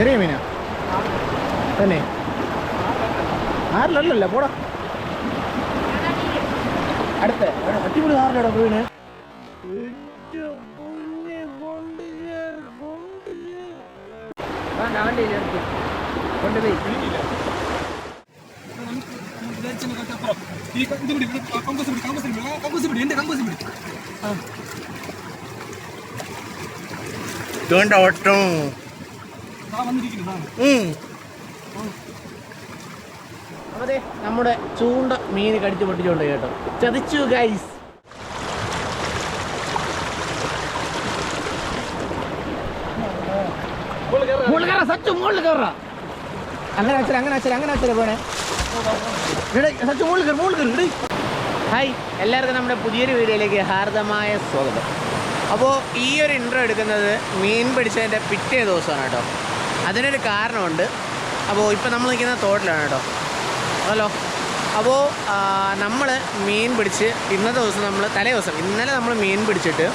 ചെറിയ മീനാ തന്നെ ആറിലല്ലല്ല പോടാ അടുത്ത അടിപൊളി ആറിലടാ വീണ് കൊണ്ടുപോയി ഈ ഇത് പിടി, ഇത് കമ്പോസ് പിടി, കമ്പോസ് പിടി, ആ കമ്പോസ് പിടി, എന്റെ കമ്പോസ് അതെ നമ്മുടെ ചൂണ്ട മീൻ കടിച്ചു പൊട്ടിച്ചോണ്ട് കേട്ടോ. ചതിച്ചു ഗൈസ് മുകളിൽ കയറാ. സച്ചു മുകളിൽ കയറാ. അങ്ങനെ അച്ഛൻ അങ്ങനെ അച്ഛൻ അങ്ങനെ വെച്ചാൽ പോണേ. സച്ചു മുകളിൽ കയറി മുകളിൽ കയറി ഹായ് എല്ലാവർക്കും നമ്മുടെ പുതിയൊരു വീഡിയോയിലേക്ക് ഹാർദമായ സ്വാഗതം. അപ്പോൾ ഈ ഒരു ഇൻട്രോ എടുക്കുന്നത് മീൻ പിടിച്ചതിന്റെ പിറ്റേ ദിവസമാണ് കേട്ടോ. അതിനൊരു കാരണമുണ്ട്. അപ്പോൾ ഇപ്പോൾ നമ്മൾ നിൽക്കുന്ന തോട്ടിലാണ് കേട്ടോ. ഹലോ അപ്പോൾ നമ്മൾ മീൻ പിടിച്ച് ഇന്നത്തെ ദിവസം നമ്മൾ തലേ ദിവസം ഇന്നലെ നമ്മൾ മീൻ പിടിച്ചിട്ട്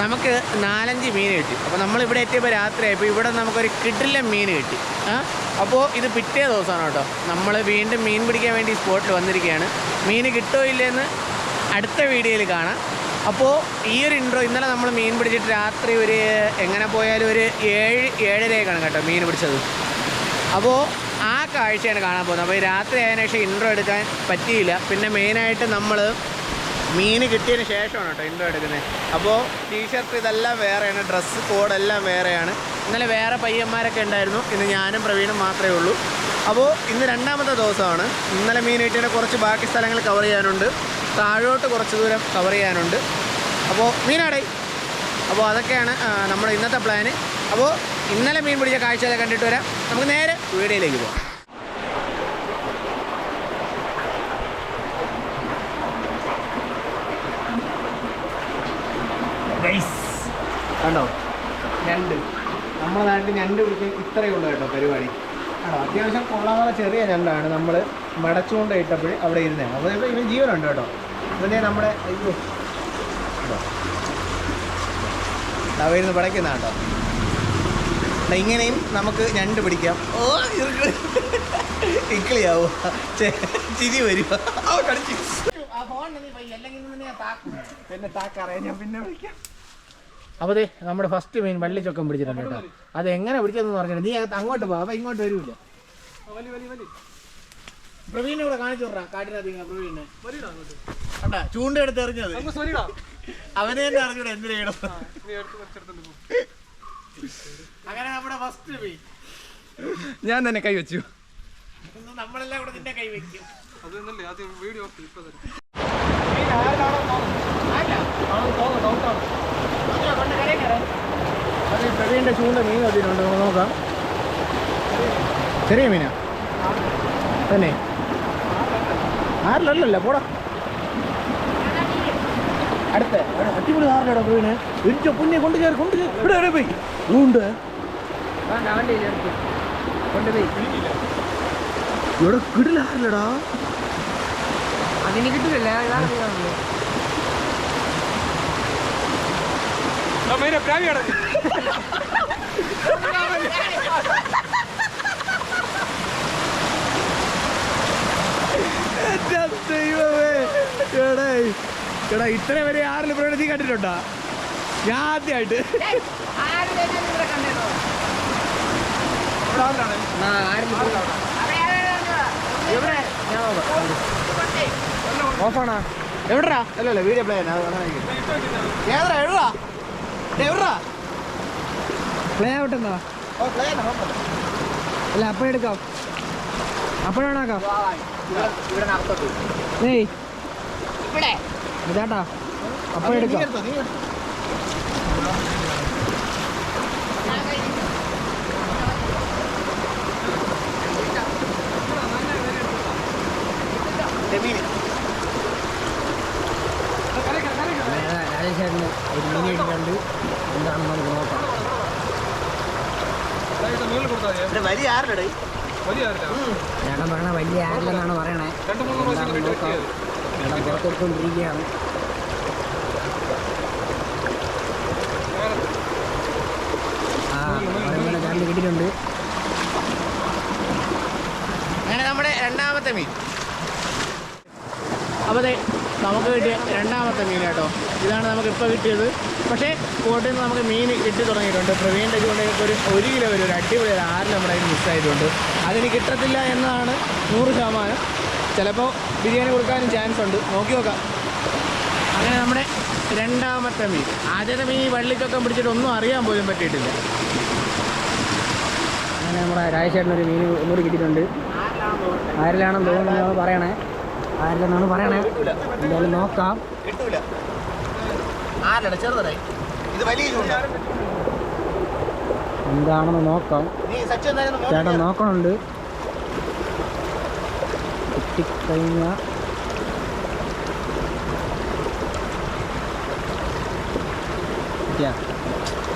നമുക്ക് നാലഞ്ച് മീൻ കിട്ടി. അപ്പോൾ നമ്മൾ നമ്മളിവിടെ എത്തിയപ്പോൾ രാത്രിയായപ്പോൾ ഇവിടെ നമുക്കൊരു കിട്ടില്ല മീൻ കിട്ടി. അപ്പോൾ ഇത് പിറ്റേ ദിവസമാണ് കേട്ടോ. നമ്മൾ വീണ്ടും മീൻ പിടിക്കാൻ വേണ്ടി സ്പോട്ടിൽ വന്നിരിക്കുകയാണ്. മീൻ കിട്ടോ ഇല്ലയെന്ന് അടുത്ത വീഡിയോയിൽ കാണാം. അപ്പോൾ ഈ ഒരു ഇൻട്രോ ഇന്നലെ നമ്മൾ മീൻ പിടിച്ചിട്ട് രാത്രി ഒരു എങ്ങനെ പോയാലും ഒരു ഏഴ് ഏഴരയൊക്കെയാണ് കേട്ടോ മീൻ പിടിച്ചത്. അപ്പോൾ ആ കാഴ്ചയാണ് കാണാൻ പോകുന്നത്. അപ്പോൾ രാത്രി ആയതിനു ശേഷം ഇൻട്രോ എടുക്കാൻ പറ്റിയില്ല. പിന്നെ മെയിനായിട്ട് നമ്മൾ മീൻ കിട്ടിയതിന് ശേഷമാണ് കേട്ടോ ഇൻഡോ എടുക്കുന്നത്. അപ്പോൾ ടീഷർട്ട് ഇതെല്ലാം വേറെയാണ് ഡ്രസ്സ് കോഡെല്ലാം വേറെയാണ്. ഇന്നലെ വേറെ പയ്യന്മാരൊക്കെ ഉണ്ടായിരുന്നു. ഇന്ന് ഞാനും പ്രവീണും മാത്രമേ ഉള്ളൂ. അപ്പോൾ ഇന്ന് രണ്ടാമത്തെ ദിവസമാണ്. ഇന്നലെ മീൻ കിട്ടിയതിന്റെ കുറച്ച് ബാക്കി സ്ഥലങ്ങൾ കവർ ചെയ്യാനുണ്ട്. താഴോട്ട് കുറച്ച് ദൂരം കവർ ചെയ്യാനുണ്ട്. അപ്പോൾ മീനാടേ അപ്പോൾ അതൊക്കെയാണ് നമ്മുടെ ഇന്നത്തെ പ്ലാന് അപ്പോൾ ഇന്നലെ മീൻ പിടിച്ച കാഴ്ചകളെ കണ്ടിട്ട് വരാം. നമുക്ക് നേരെ വീഡിയോയിലേക്ക് പോകാം. കണ്ടോ? ഞണ്ട്. നമ്മുടെ നാട്ടിൽ ഞണ്ട് പിടിക്കാൻ ഇത്രയേ ഉള്ളൂ കേട്ടോ പരിപാടി. ആണോ? അത്യാവശ്യം കൊള്ളാവുന്ന ചെറിയ ഞണ്ടാണ് നമ്മൾ മടച്ചുകൊണ്ട് ഇട്ടപ്പോൾ അവിടെ ഇരുന്നത് അപ്പോൾ ഇപ്പോൾ ഇവൻ ജീവനുണ്ട് കേട്ടോ. ഇവനെ നമ്മുടെ അയ്യോ. അവരുന്ന് പടയ്ക്കുന്ന കേട്ടോ ഇങ്ങനെയും നമുക്ക് ഞണ്ട് പിടിക്കാം. ഓ ഇക്കിളിയാവോ? ചിരി വരുമോ കടിച്ചു. പിന്നെ താക്കറിയാം. ഞാൻ പിന്നെ വിളിക്കാം. അപ്പോൾ അതെ നമ്മുടെ ഫസ്റ്റ് മീൻ വള്ളിച്ചൊക്കം പിടിച്ചിട്ടുണ്ട് കേട്ടോ. അത് എങ്ങനെ പിടിച്ചതെന്ന് പറഞ്ഞിട്ട് നീ അകത്ത് അങ്ങോട്ട് പോ അവ ഇങ്ങോട്ട് വരൂല ആ, വലി, വലി, വലി. പ്രവീണിനെ ഇവിടെ കാണിച്ചു വിടാ കാട്ടിനകത്ത് പ്രവീണിനെ. കണ്ടാ ചൂണ്ട എടുത്ത് എറിഞ്ഞത് അവനെ തന്നെ അറിഞ്ഞൂടെ എന്തിനു ചെയ്യണം. അങ്ങനെ നമ്മുടെ ഫസ്റ്റ് മീൻ ഞാൻ തന്നെ കൈ വെച്ചു. നമ്മളെല്ലാം കൂടെ നിന്റെ കൈ വെക്കും. അതൊന്നല്ലേ ആദ്യം വീഡിയോ ഇപ്പൊ തരാം. അത് പ്രവീണിന്റെ ചൂണ്ട മീൻ നമുക്ക് നോക്കാം. ചെറിയ മീനാ? തന്നെ. ആറിലല്ലല്ല പോടാ. അടുത്ത. അടിപൊളി ആറിലടാ പ്രവീണ് ഇരിച്ചോ പുണ്യെ കൊണ്ട് കയറി കൊണ്ട് ഇവിടെ എവിടെ പോയി. ഉണ്ട്. ഇവിടെ കിടിലാറില്ലടാ. അതിന് കിട്ടില്ല നീ. എന്റെ ദൈവമേ. എടേ ഇത്ര വരെ ആറിൽ പ്രകടനം നീ കണ്ടിട്ടുണ്ടാ? ഞാൻ ആദ്യമായിട്ട്. ഓഫാണാ? എവിടാ അല്ലല്ല വീഡിയോ പ്ലേ ഏതാ എഴുതാ? പ്ലേ ഔട്ടെന്നാ ഓ പ്ലേ അല്ല അപ്പം എടുക്കാം. അപ്പോഴാണാക്കാം ഏയ്. ഇതാട്ടാ. അപ്പം എടുക്കാം. രാജേഷേട്ടന് ഒരു മീൻ ഇട്ടിട്ടുണ്ട് എന്താണെന്ന് നമുക്ക് നോക്കാം. വലിയ ആരുടെ വലിയ ആരിട്ടാ? ചേട്ടൻ പറയണ വലിയ ആരില്ലെന്നാണ് പറയണേ. ചേട്ടൻ പുറത്തെടുത്തോണ്ടിരിക്കുകയാണ്. ആ കണ്ട് കിട്ടിയിട്ടുണ്ട്. അങ്ങനെ നമ്മുടെ രണ്ടാമത്തെ മീൻ. അപ്പോൾ നമുക്ക് കിട്ടിയ രണ്ടാമത്തെ മീൻ കേട്ടോ ഇതാണ് നമുക്ക് ഇപ്പോൾ കിട്ടിയത്. പക്ഷേ കോട്ടയിൽ നിന്ന് നമുക്ക് മീൻ കിട്ടി തുടങ്ങിയിട്ടുണ്ട്. പ്രവീണിന്റെ ചൂണ്ടയൊക്കെ ഒരു ഒരു കിലോ വരും ഒരു അടിപൊളി ഒരു ആറ് നമ്മുടെ കയ്യിൽ മിസ്സായിട്ടുണ്ട് അതിന് കിട്ടത്തില്ല എന്നതാണ് നൂറ് ശതമാനം. ചിലപ്പോൾ ബിരിയാണി കൊടുക്കാനും ചാൻസ് ഉണ്ട്. നോക്കി നോക്കാം. അങ്ങനെ നമ്മുടെ രണ്ടാമത്തെ മീൻ. ആദ്യത്തെ മീൻ വള്ളിക്കൊക്കെ പിടിച്ചിട്ട് ഒന്നും അറിയാൻ പോലും പറ്റിയിട്ടില്ല. അങ്ങനെ നമ്മുടെ രാജശേഖരനൊരു മീൻ ഒന്നുകൂടി കിട്ടിയിട്ടുണ്ട്. ആരിലാണെന്ന് തോന്നുന്നു പറയണേ. ആരിലെന്നാണ് പറയണേ. എന്തായാലും നോക്കാം. കിട്ടൂല. ഇത് വലിയ ചൂണ്ട എന്താണെന്ന് നോക്കാം. ചേട്ടൻ നോക്കണുണ്ട്. കിട്ടിക്കഴിഞ്ഞ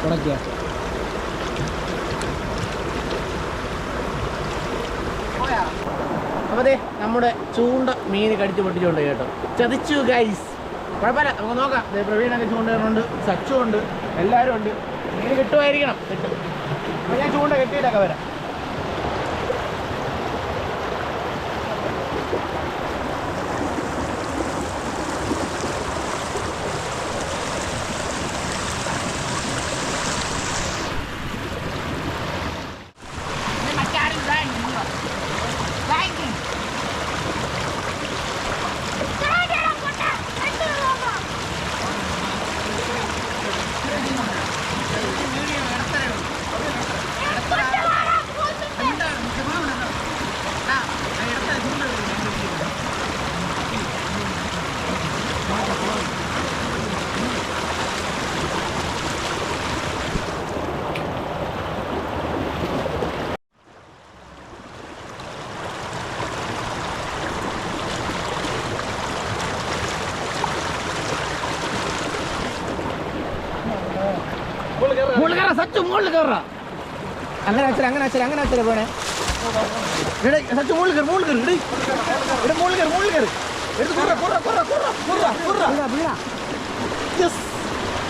ഉടക്കിയാ അപ്പോൾ നമ്മുടെ ചൂണ്ട മീൻ കടിച്ചു പൊട്ടിച്ചുകൊണ്ട് കേട്ടോ. ചതിച്ചു ഗൈസ് കുഴപ്പമില്ല. നമുക്ക് നോക്കാം. പ്രവീണൊക്കെ ചൂണ്ടുണ്ട് സച്ചു ഉണ്ട്. എല്ലാവരും ഉണ്ട്. ഇങ്ങനെ കിട്ടുമായിരിക്കണം. കിട്ടും. അപ്പോൾ ഞാൻ ചൂണ്ട കെട്ടിയിട്ടൊക്കെ വരാം. സച്ചു മുകളിൽ കയറാ അങ്ങനെ വെച്ചാൽ അങ്ങനെ വെച്ചാൽ അങ്ങനെ വെച്ചാൽ പോണേ. ഇവിടെ സച്ചു മുകളിൽ കയറി മുകളിൽ കയറി ഇവിടെ ഇവിടെ മുകളിൽ കയറി മുകളിൽ കയറി എടുത്ത് കുറ കുറ കുറ കുറ കുറ കുറ Yes.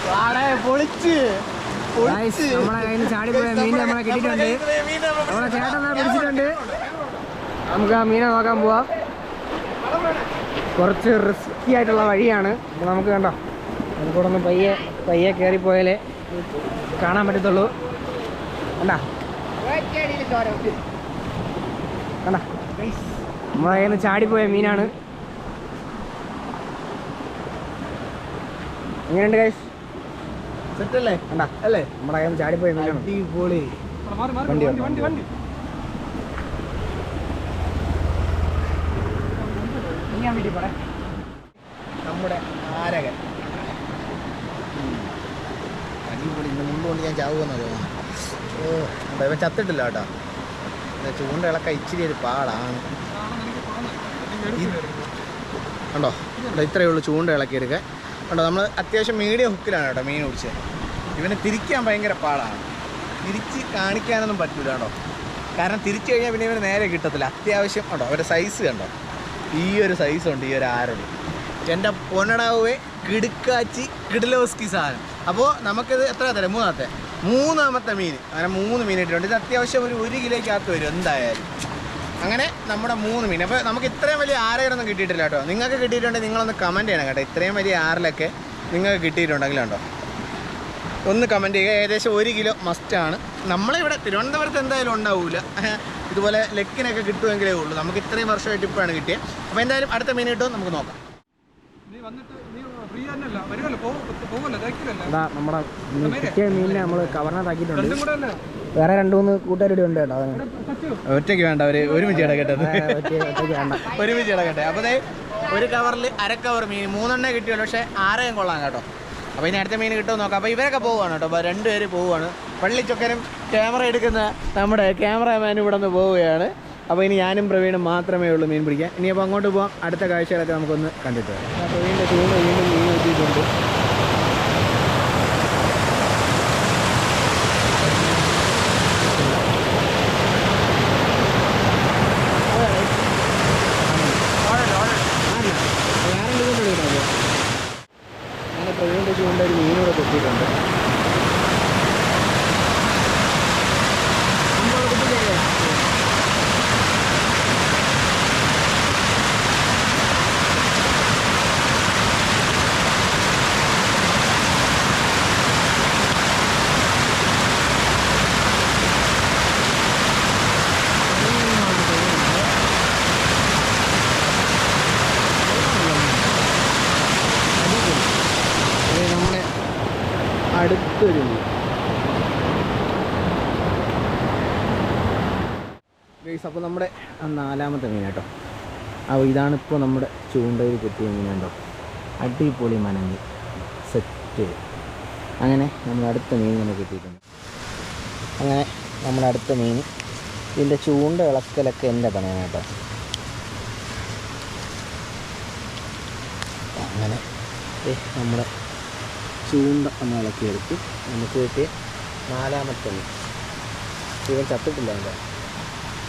വാടേ, പൊളിച്ച്. നമ്മളെ കയ്യിൽ ചാടി പോയ മീൻ നമ്മളെ കിട്ടിയിട്ടുണ്ട്. നമ്മളെ ചേട്ടൻ ദാ പിടിച്ചിട്ടുണ്ട്. നമുക്ക് ആ മീനെ നോക്കാൻ പോവാ. കുറച്ച് റിസ്ക്കി ആയിട്ടുള്ള വഴിയാണ്. നമുക്ക് കണ്ടോ? നമുക്കിവിടെ ഒന്ന് പയ്യെ പയ്യെ കയറിപ്പോയാലേ കാണാൻ പറ്റത്തുള്ളൂ. കണ്ടാ? കണ്ടാ? നമ്മളെ കയ്യിൽ നിന്ന് ചാടിപ്പോയ മീനാണ്. എങ്ങനെയുണ്ട് ഗൈസ് സെറ്റല്ലേ? കണ്ട? അല്ലേ? നമ്മുടെ കയ്യിൽ നിന്ന് ചാടിപ്പോയ മീനാണ്. അടിപൊളി. വണ്ടി വണ്ടി വണ്ടി ഞാൻ വീട്ടിൽ നമ്മുടെ ആരകൻ അടിപൊളി ഇന്ന് മുണ്ടുകൊണ്ട് ഞാൻ ചാവുമെന്ന് തോന്നുന്നു ഓ അപ്പം ഇവൻ ചത്തിട്ടില്ല കേട്ടോ. ചൂണ്ട ഇളക്ക ഇച്ചിരി ഒരു പാടാണ്. ഉണ്ടോ കണ്ടോ? ഇത്രയേ ഉള്ളൂ ചൂണ്ട ഇളക്കി ഉണ്ടോ നമ്മൾ അത്യാവശ്യം മീഡിയം ഹുക്കിലാണ് കേട്ടോ മീൻ പിടിച്ചത് ഇവനെ തിരിക്കാൻ ഭയങ്കര പാടാണ്. തിരിച്ച് കാണിക്കാനൊന്നും പറ്റില്ല കേട്ടോ. കാരണം തിരിച്ചു കഴിഞ്ഞാൽ പിന്നെ ഇവന് നേരെ കിട്ടത്തില്ല. അത്യാവശ്യം കണ്ടോ അവരുടെ സൈസ് കണ്ടോ? ഈ ഒരു സൈസുണ്ട് ഉണ്ട് ഈ ഒരു ആരടി. എന്റെ പൊന്നടാവേ കിടുക്കാച്ചി കിടിലോസ്കി സാധനം. അപ്പോൾ നമുക്കിത് എത്ര തരാം മൂന്നാമത്തെ? മൂന്നാമത്തെ മീൻ. അങ്ങനെ മൂന്ന് മീൻ ഇട്ടിട്ടുണ്ട്. ഇത് അത്യാവശ്യം ഒരു ഒരു കിലോയ്ക്കകത്ത് വരും എന്തായാലും. അങ്ങനെ നമ്മുടെ മൂന്ന് മീൻ. അപ്പോൾ നമുക്ക് ഇത്രയും വലിയ ആരെയൊന്നും കിട്ടിയിട്ടില്ല കേട്ടോ. നിങ്ങൾക്ക് കിട്ടിയിട്ടുണ്ടെങ്കിൽ നിങ്ങളൊന്ന് കമന്റ് ചെയ്യണം കേട്ടോ. ഇത്രയും വലിയ ആറിലൊക്കെ നിങ്ങൾക്ക് കിട്ടിയിട്ടുണ്ടെങ്കിൽ ഉണ്ടോ ഒന്ന് കമന്റ് ചെയ്യുക. ഏകദേശം ഒരു കിലോ മസ്റ്റാണ് നമ്മളിവിടെ തിരുവനന്തപുരത്ത് എന്തായാലും ഉണ്ടാവില്ല ഇതുപോലെ ലെക്കിനൊക്കെ കിട്ടുമെങ്കിലേ ഉള്ളൂ. നമുക്ക് ഇത്രയും വർഷമായിട്ട് ഇപ്പോഴാണ് കിട്ടിയത്. അപ്പോൾ എന്തായാലും അടുത്ത മീൻ കിട്ടും നമുക്ക് നോക്കാം. നീ വന്നിട്ട് നമ്മുടെ കിട്ടിയ മീനിനെ നമ്മൾ കവറിനകത്താക്കിയിട്ടുണ്ട് വേറെ രണ്ടു മൂന്ന് കൂട്ടുകാരുടെ ഉണ്ട് കേട്ടോ ഒറ്റയ്ക്ക് വേണ്ട അവർ ഒരുമിച്ച് കിടക്കട്ടെ ഏ, ഒറ്റയ്ക്ക് വേണ്ട. ഒരുമിച്ച് കിടക്കട്ടെ അപ്പോൾ ദേ ഒരു കവറിൽ അര കവർ മീൻ. മൂന്നെണ്ണേ കിട്ടിയല്ലോ പക്ഷെ ആരെയും കൊള്ളാം കേട്ടോ. അപ്പോൾ ഇനി അടുത്ത മീൻ കിട്ടുമോ നോക്കാം. അപ്പോൾ ഇവരൊക്കെ പോവുകയാണ് കേട്ടോ. അപ്പോൾ രണ്ടുപേര് പോവുകയാണ്. പള്ളിച്ചൊക്കനും ക്യാമറ എടുക്കുന്ന നമ്മുടെ ക്യാമറമാൻ ഇവിടെ നിന്ന് പോവുകയാണ്. അപ്പോൾ ഇനി ഞാനും പ്രവീണും മാത്രമേ ഉള്ളൂ മീൻ പിടിക്കാൻ. ഇനി അപ്പോൾ അങ്ങോട്ട് പോകാം അടുത്ത കാഴ്ചകളൊക്കെ നമുക്കൊന്ന് കണ്ടിട്ട് വരാം. വീണ്ടും മീൻ കിട്ടിയിട്ടുണ്ട് അങ്ങനെ പ്രവീണിന്റെ ചൂണ്ട ഒരു മീനൂടെ കൊത്തിയിട്ടുണ്ട് അടുത്ത് ഗൈസ് അപ്പോൾ നമ്മുടെ നാലാമത്തെ മീൻ കേട്ടോ. അപ്പോൾ ഇതാണ് ഇപ്പോൾ നമ്മുടെ ചൂണ്ടയിൽ കിട്ടിയ മീൻ മീനുണ്ടോ അടിപൊളി മനങ്ങി. സെറ്റ് അങ്ങനെ നമ്മുടെ അടുത്ത മീൻ നമുക്ക് കിട്ടിയിട്ടുണ്ട്. അങ്ങനെ നമ്മുടെ അടുത്ത മീൻ. ഇതിന്റെ ചൂണ്ട ഇളക്കലൊക്കെ എന്റെ പണിയാണ് കേട്ടോ. അങ്ങനെ. നമ്മുടെ ചൂണ്ട നമ്മൾ ഇളക്കിയെടുത്ത് നമുക്ക് കിട്ടിയ നാലാമത്തെ ഇവൻ ചത്തിട്ടില്ല എന്റെ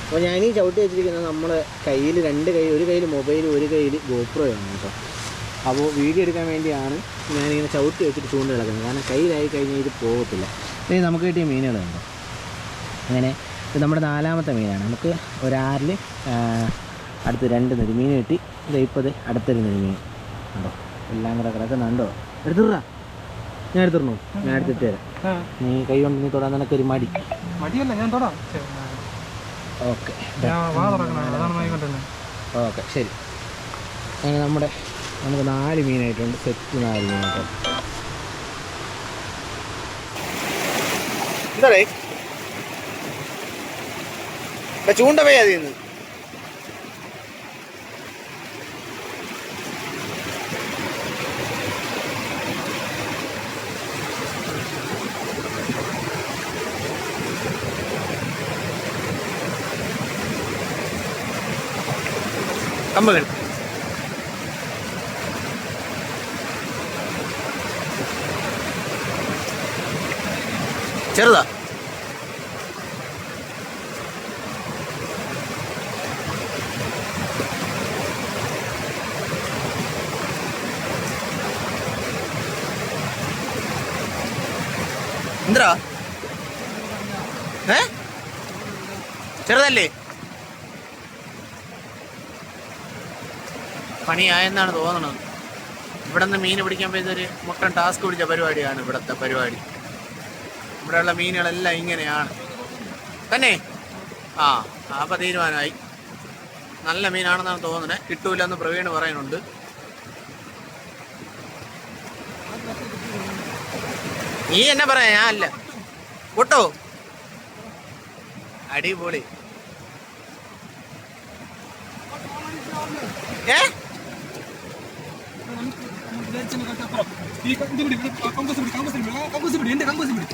അപ്പോൾ ഈ ചവിട്ടി വെച്ചിരിക്കുന്നത് നമ്മൾ കയ്യിൽ രണ്ട് കൈ ഒരു കയ്യിൽ മൊബൈൽ ഒരു കയ്യിൽ ഗോപ്രോയാണ് കേട്ടോ. അപ്പോൾ വീഡിയോ എടുക്കാൻ വേണ്ടിയാണ് ഞാനിങ്ങനെ ചവിട്ടി വെച്ചിട്ട് ചൂണ്ട ഇളക്കുന്നത്. കാരണം കയ്യിലായി കഴിഞ്ഞാൽ ഇത് പോകത്തില്ല. ഇനി നമുക്ക് കിട്ടിയ മീനുകളുണ്ടോ അങ്ങനെ ഇത് നമ്മുടെ നാലാമത്തെ മീനാണ്. നമുക്ക് ഒരാറിൽ അടുത്ത് രണ്ട് നെരുമീൻ കിട്ടി. ഇത് ഇപ്പോൾ അടുത്തൊരു നെരുമീൻ ഉണ്ടോ എല്ലാം കൂടെ കിടക്കുന്നുണ്ടോ? എടുത്തിട്ടാ ഞാൻ എടുത്തിരുന്നു ഞാൻ എടുത്തിട്ട് തരാം നീ കൈ കൊണ്ട് നീ തൊടാൻ നിനക്ക് ഒരു മടി. മടിയല്ല ഞാൻ തൊടാം. ഓക്കെ. ഓക്കെ ശരി. അങ്ങനെ നമ്മുടെ നമുക്ക് നാല് മീനായിട്ടുണ്ട്. സെറ്റ് നാല് മീനായിട്ടുണ്ട്. എന്താടേ ചൂണ്ട പോയി കമ്പകൾ ചെറുതാ. എന്താ ഏ? ചെറുതല്ലേ? പണിയായെന്നാണ് തോന്നുന്നത് ഇവിടെ നിന്ന് മീൻ പിടിക്കാൻ പോയതൊരു മുട്ടൻ ടാസ്ക് പിടിച്ച പരിപാടിയാണ് ഇവിടുത്തെ പരിപാടി. ഇവിടെയുള്ള മീനുകളെല്ലാം ഇങ്ങനെയാണ്. തന്നെ? ആ അപ്പം തീരുമാനമായി. നല്ല മീനാണെന്നാണ് തോന്നുന്നത് കിട്ടൂലെന്ന് പ്രവീണ് പറയുന്നുണ്ട്. നീ എന്നെ പറയാ ഞാൻ അല്ല. പൊട്ടോ അടിപൊളി. ഏ? ഈ ക- ഇത് പിടി, ഇത് കമ്പസ് പിടി, കമ്പസ് പിടി, ആ, കമ്പസ് പിടി, എന്റെ കമ്പസ് പിടി.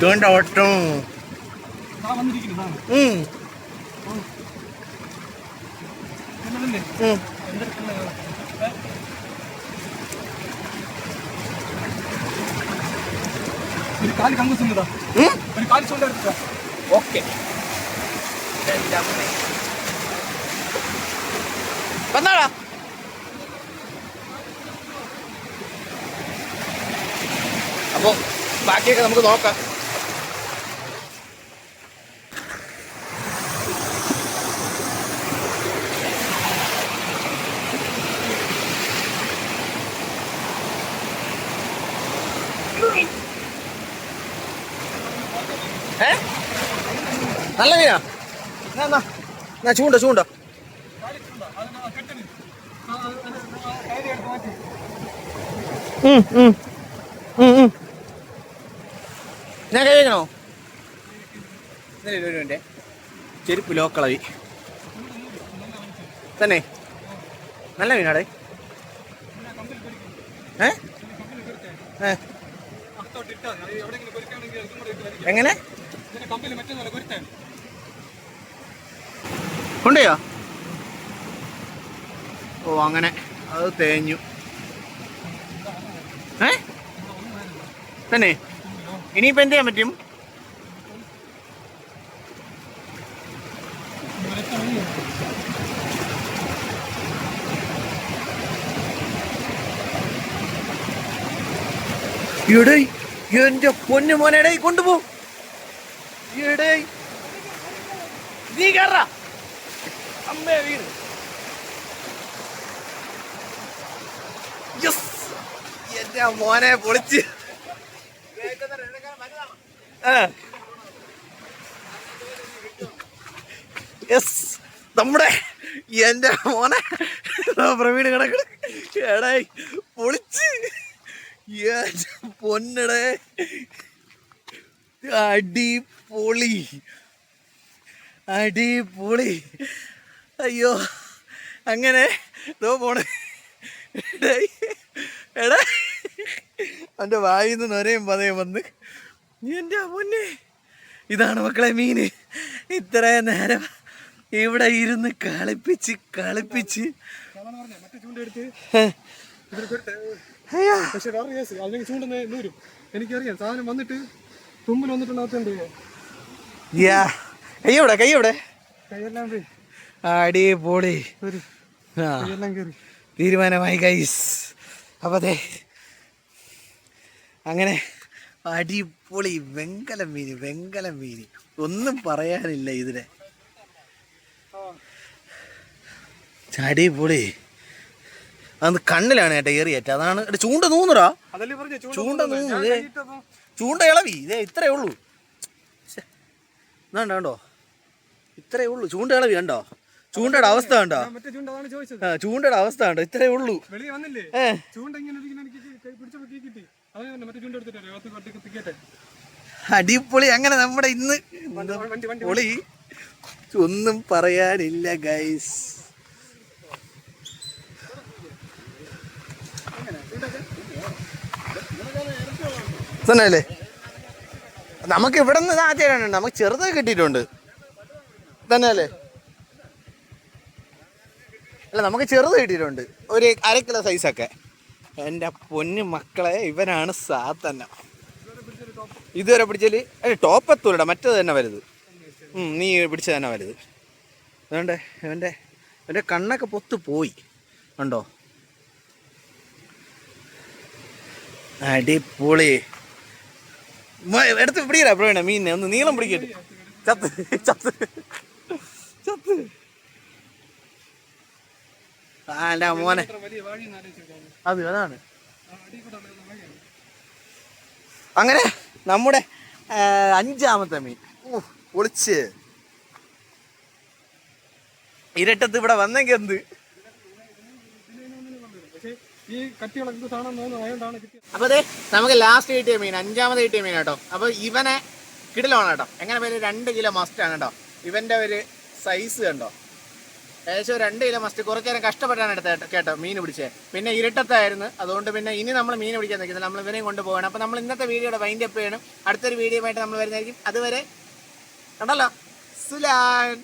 ചൂണ്ട ഒട്ടും ദാ വന്നിരിക്കുന്നു, ദാ. ഉം, എന്നതല്ലേ? ഉം. എന്റെ അടുത്തുള്ള, ഏ? ഒരു കാൽ കമ്പസ് ഉണ്ട് ദാ. ഉം. ഒരു കാൽ ചൂണ്ട എടുത്തതാ. ഓക്കെ വന്നാടാ അപ്പോ ബാക്കിയൊക്കെ നമുക്ക് നോക്കാം. ഏ? നല്ല മീനാ. എന്നാ ചൂണ്ട ചൂണ്ട കാൽ ചൂണ്ട. അത് ആ കെട്ടൽ. ആ, ആ, അത് ആ കയറി എടുത്ത് മാറ്റി. ഉം, ഉം. ഉം, ഉം. ഞാൻ കൈ വെക്കണോ? ചെരുപ്പ് ലോക്കളവി. തന്നെ. നല്ല മീനാടേ. എങ്ങനെ? കൊണ്ടുപോയോ? ഓ അങ്ങനെ. അത് തേഞ്ഞു ഏ തന്നെ. ഇനിയിപ്പോൾ എന്ത് ചെയ്യാൻ പറ്റും? എടേ എന്റെ പൊന്നു മോനെ മോനെടേ കൊണ്ടുപോ. എടേ. നീ കേറ. അമ്മേ വീട്. എന്റെ മോനെ പൊളിച്ച്. നമ്മുടെ എന്റെ മോനെ. പ്രവീൺ കിടക്കണ. എടായി പൊളിച്ച്. പൊന്നടേ. അടിപൊളി. അടിപൊളി. അയ്യോ. അങ്ങനെ ഇതോ പോണേ. എടാ. അവന്റെ വായിൽ നിന്ന് നൊരയും പതയും വന്ന് എന്റെ മുന്നേ ഇതാണ് മക്കളെ മീന്. ഇത്രയും നേരം ഇവിടെ ഇരുന്ന് കളിപ്പിച്ച് കളിപ്പിച്ച്. കേസ് എനിക്കറിയാം. സാധനം വന്നിട്ട് തുമ്പിൽ വന്നിട്ടുണ്ടാകത്തുണ്ട് കൈയോടെ ഒരു ആ. കൈയെല്ലാം തീരുമാനമായി ഗൈസ് അപ്പതേ അങ്ങനെ അടിപൊളി വെങ്കലം മീന് വെങ്കലം മീന് ഒന്നും പറയാനില്ല ഇതിനെ. അടിപൊളി. അത് കണ്ണിലാണ് കേട്ടോ ഏറിയേറ്റ അതാണ് ചൂണ്ട നൂന്നുടാ ചൂണ്ട നൂന്നു. ചൂണ്ട ഇളവി. ഇതേ ഇത്രേ ഉള്ളൂ. ഇതാണ്ട് കണ്ടോ? ഇത്രേ ഉള്ളൂ. ചൂണ്ട ഇളവി കണ്ടോ? ചൂണ്ടയുടെ അവസ്ഥ കണ്ടോ? ചൂണ്ടയുടെ അവസ്ഥ കണ്ടോ? ഇത്രേ ഉള്ളൂ. ഏ. അടിപൊളി. അങ്ങനെ നമ്മുടെ ഇന്ന് പൊളി. ഒന്നും പറയാനില്ല ഗൈസ് തന്നെയല്ലേ നമുക്ക് ഇവിടെ നിന്ന് ആദ്യമായിട്ടാണ് നമുക്ക് ചെറുത് കിട്ടിയിട്ടുണ്ട്. തന്നെയല്ലേ അല്ല നമുക്ക് ചെറുത് കിട്ടിയിട്ടുണ്ട്. ഒരു അര കിലോ സൈസൊക്കെ എന്റെ പൊന്നു മക്കളെ ഇവനാണ് സാത്തന്ന ഇതുവരെ പിടിച്ചാൽ അല്ല ടോപ്പ് എത്തൂലട മറ്റേത് തന്നെ വലുത്. നീ പിടിച്ച തന്നെ വലുത്. അതുകൊണ്ട് ഇവന്റെ ഇവന്റെ കണ്ണൊക്കെ പൊത്ത് പോയി. കണ്ടോ? അടിപൊളി. എടുത്ത് പിടിക്കടാ പ്രവീണ മീനെ ഒന്ന് നീളം പിടിക്കട്ടെ. ചത്ത് ചത്ത് ചത്ത്. ആ എന്റെ മോനെ അത് അതാണ്. അങ്ങനെ നമ്മുടെ അഞ്ചാമത്തെ മീൻ. ഒളിച്ച്. ഇരട്ടത്ത് ഇവിടെ വന്നെങ്കിൽ എന്ത്? അപ്പൊ അതെ നമുക്ക് ലാസ്റ്റ് കിട്ടിയ മീൻ അഞ്ചാമത് കിട്ടിയ മീൻ കേട്ടോ. അപ്പൊ ഇവനെ കിടലാണ് കേട്ടോ. എങ്ങനെ പേര്? രണ്ട് കിലോ മസ്റ്റ് ആണ് കേട്ടോ. ഇവന്റെ ഒരു സൈസ് കണ്ടോ? ഏകദേശം രണ്ട് കിലോ മസ്റ്റ് കുറച്ച് നേരം കഷ്ടപ്പെട്ടാണ് എടുത്തത് കേട്ടോ മീൻ പിടിച്ചത് പിന്നെ ഇരട്ടത്തായിരുന്നു. അതുകൊണ്ട് പിന്നെ ഇനി നമ്മൾ മീൻ പിടിക്കാൻ നിൽക്കുന്നത് നമ്മൾ ഇവനെയും കൊണ്ടുപോകണം. അപ്പോൾ നമ്മൾ ഇന്നത്തെ വീഡിയോയുടെ വൈൻഡ് അപ്പ് ചെയ്യണം. അടുത്തൊരു വീഡിയോ ആയിട്ട് നമ്മൾ വരുന്നതായിരിക്കും. അതുവരെ കണ്ടല്ലോ. സുലാൻ.